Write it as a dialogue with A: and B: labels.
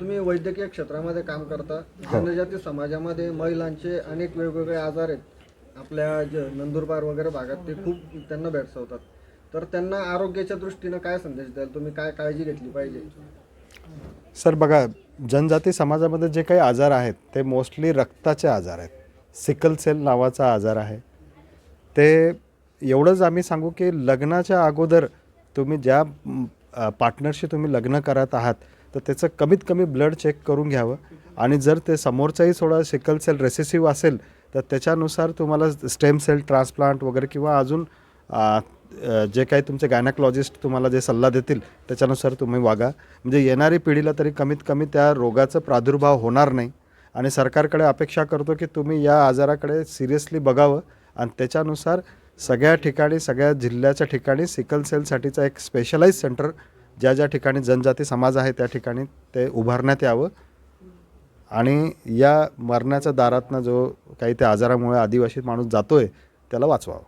A: तुम्ही वैद्यकीय क्षेत्रामध्ये काम करता जनजाती समाजामध्ये महिलांचे अनेक वेगवेगळे आजार आहेत. आपल्या ज नंदुरबार वगैरे भागात ते खूप त्यांना भेडसावतात. तर त्यांना आरोग्याच्या दृष्टीनं काय संदेश द्याल? तुम्ही काय काळजी घेतली पाहिजे?
B: सर बघा जनजाती समाजामध्ये जे काही आजार आहेत ते मोस्टली रक्ताचे आजार आहेत. सिकल सेल नावाचा आजार आहे. ते एवढंच आम्ही सांगू की लग्नाच्या अगोदर तुम्ही ज्या पार्टनरशी तुम्ही लग्न करत आहात तर त्याचं कमीत कमी ब्लड चेक करून घ्यावं. आणि जर ते समोरचाही थोडा सिकल सेल रेसेसिव्ह असेल तर त्याच्यानुसार तुम्हाला स्टेम सेल ट्रान्सप्लांट वगैरे किंवा अजून जे काही तुमचे गायनाकॉलॉजिस्ट तुम्हाला जे सल्ला देतील त्याच्यानुसार तुम्ही वागा. म्हणजे येणारी पिढीला तरी कमीत कमी त्या रोगाचा प्रादुर्भाव होणार नाही. आणि सरकारकडे अपेक्षा करतो की तुम्ही या आजाराकडे सिरियसली बघावं. आणि त्याच्यानुसार सगळ्या ठिकाणी सगळ्या जिल्ह्याच्या ठिकाणी सिकल सेलसाठीचा एक स्पेशलाइज सेंटर ज्या ज्या ठिकाणी जनजाती समाज आहे त्या ठिकाणी ते उभारण्यात यावं. आणि या मरण्याच्या दारातनं जो काही त्या आजारामुळे आदिवासी माणूस जातो आहे त्याला वाचवावं.